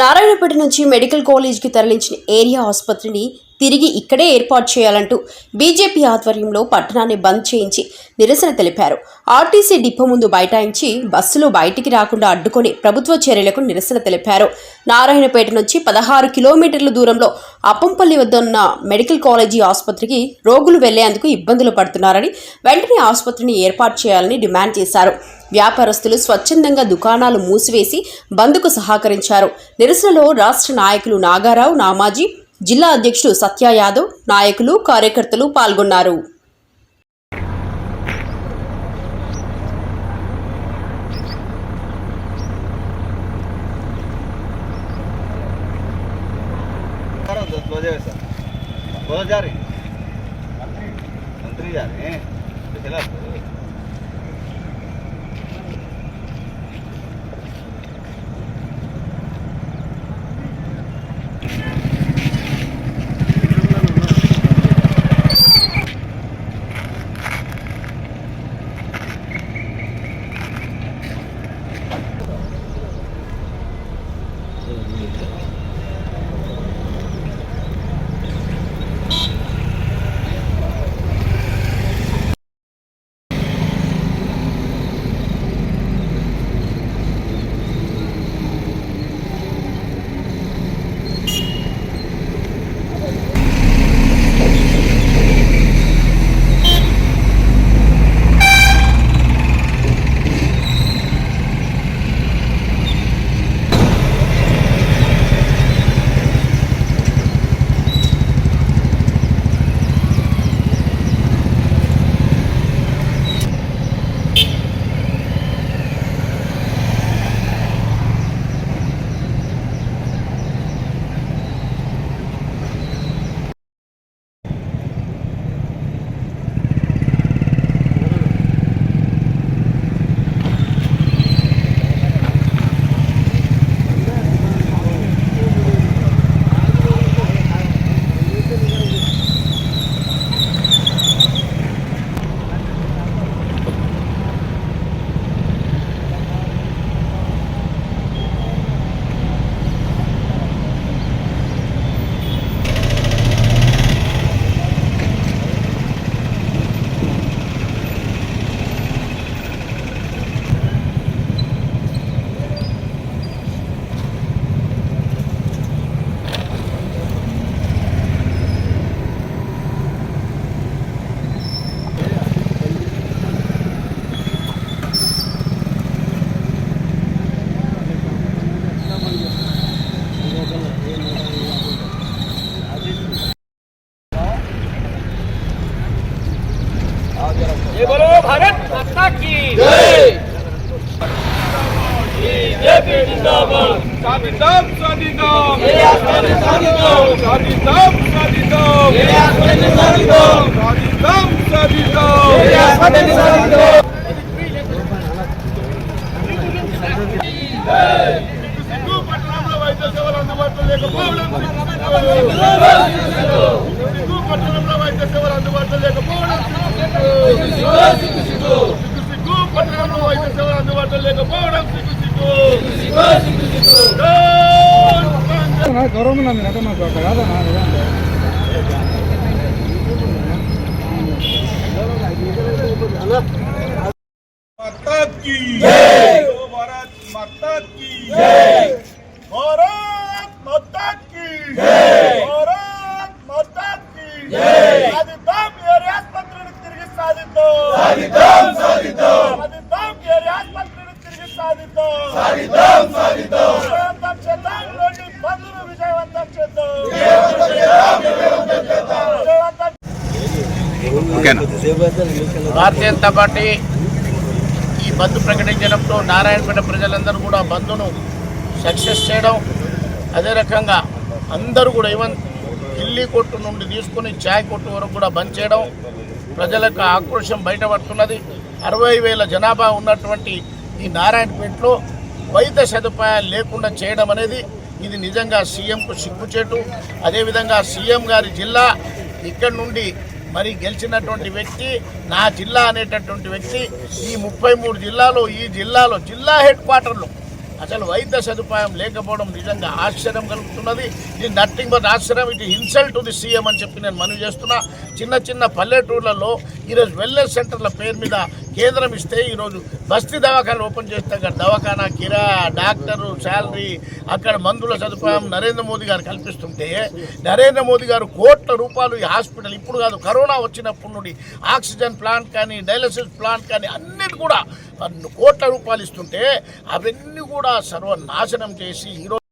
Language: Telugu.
நாராயண నారాయణపేట నుంచి మెడికల్ కాలేజీకి తరలించిన ఏరియా ఆసుపత్రిని తిరిగి ఇక్కడే ఏర్పాటు చేయాలంటూ బీజేపీ ఆధ్వర్యంలో పట్టణాన్ని బంద్ చేయించి నిరసన తెలిపారు. ఆర్టీసీ డిపో ముందు బైఠాయించి బస్సులు బయటికి రాకుండా అడ్డుకొని ప్రభుత్వ చర్యలకు నిరసన తెలిపారు. నారాయణపేట నుంచి పదహారు కిలోమీటర్ల దూరంలో అప్పంపల్లి వద్ద ఉన్న మెడికల్ కాలేజీ ఆసుపత్రికి రోగులు వెళ్ళేందుకు ఇబ్బందులు పడుతున్నారని వెంటనే ఆసుపత్రిని ఏర్పాటు చేయాలని డిమాండ్ చేశారు. వ్యాపారస్తులు స్వచ్ఛందంగా దుకాణాలు మూసివేసి బంద్కు సహకరించారు. నిరసనలో రాష్ట్ర నాయకులు నాగారావు నామాజీ జిల్లా అధ్యక్షుడు సత్య యాదవ్ నాయకులు కార్యకర్తలు పాల్గొన్నారు करो ये बोलो भारत माता की जय बीजेपी जिंदाबाद स्वाधीनम स्वाधीनम स्वाधीनम स्वाधीनम स्वाधीनम स्वाधीनम स्वाधीनम स्वाधीनम Hey! లేకపోవడం సిగ్గు సిగ్గు జై గౌరవం మీరు అంటే మాకు అక్కడ కాదా माता की जय भारत माता की जय भारत माता की సాధిద్దాం సాధిద్దాం సాధిద్దాం విజయవంతం చేద్దాం విజయవంతం చేద్దాం భారతీయ జనతా పార్టీ ఈ బంద్ ప్రకటించడంతో నారాయణపేట ప్రజలందరూ కూడా బంద్ను సక్సెస్ చేయడం అదే రకంగా అందరూ కూడా ఈవెన్ ఢిల్లీ కొట్టు నుండి తీసుకుని చాయ్ కొట్టు వరకు కూడా బంద్ చేయడం ప్రజలకు ఆక్రోశం బయటపడుతున్నది. అరవై వేల జనాభా ఉన్నటువంటి ఈ నారాయణపేటలో వైద్య సదుపాయాలు లేకుండా చేయడం అనేది ఇది నిజంగా సీఎంకు సిగ్గుచేటు. అదేవిధంగా సీఎం గారి జిల్లా ఇక్కడ నుండి మరి గెలిచినటువంటి వ్యక్తి నా జిల్లా అనేటటువంటి వ్యక్తి ఈ ముప్పై మూడు జిల్లాలో ఈ జిల్లాలో జిల్లా హెడ్ క్వార్టర్లో. అసలు వైద్య సదుపాయం లేకపోవడం నిజంగా ఆశ్చర్యం కలుగుతున్నది. ఇది నథింగ్ బట్ ఆశ్చర్యం ఇది ఇన్సల్ట్ ది సీఎం అని చెప్పి నేను మనవి చేస్తున్నా. చిన్న చిన్న పల్లెటూర్లలో ఈరోజు వెల్నెస్ సెంటర్ల పేరు మీద కేంద్రం ఇస్తే ఈరోజు బస్తీ దవాఖాన ఓపెన్ చేస్తే అక్కడ దవాఖానా కిరా డాక్టరు శాలరీ అక్కడ మందుల సదుపాయం నరేంద్ర మోదీ గారు కల్పిస్తుంటే నరేంద్ర మోదీ గారు కోట్ల రూపాయలు ఈ హాస్పిటల్ ఇప్పుడు కాదు కరోనా వచ్చినప్పటి నుండి ఆక్సిజన్ ప్లాంట్ కానీ డయాలసిస్ ప్లాంట్ కానీ అన్నిటి కూడా కోట్ల రూపాయలు ఇస్తుంటే అవన్నీ కూడా సర్వనాశనం చేసి ఈరోజు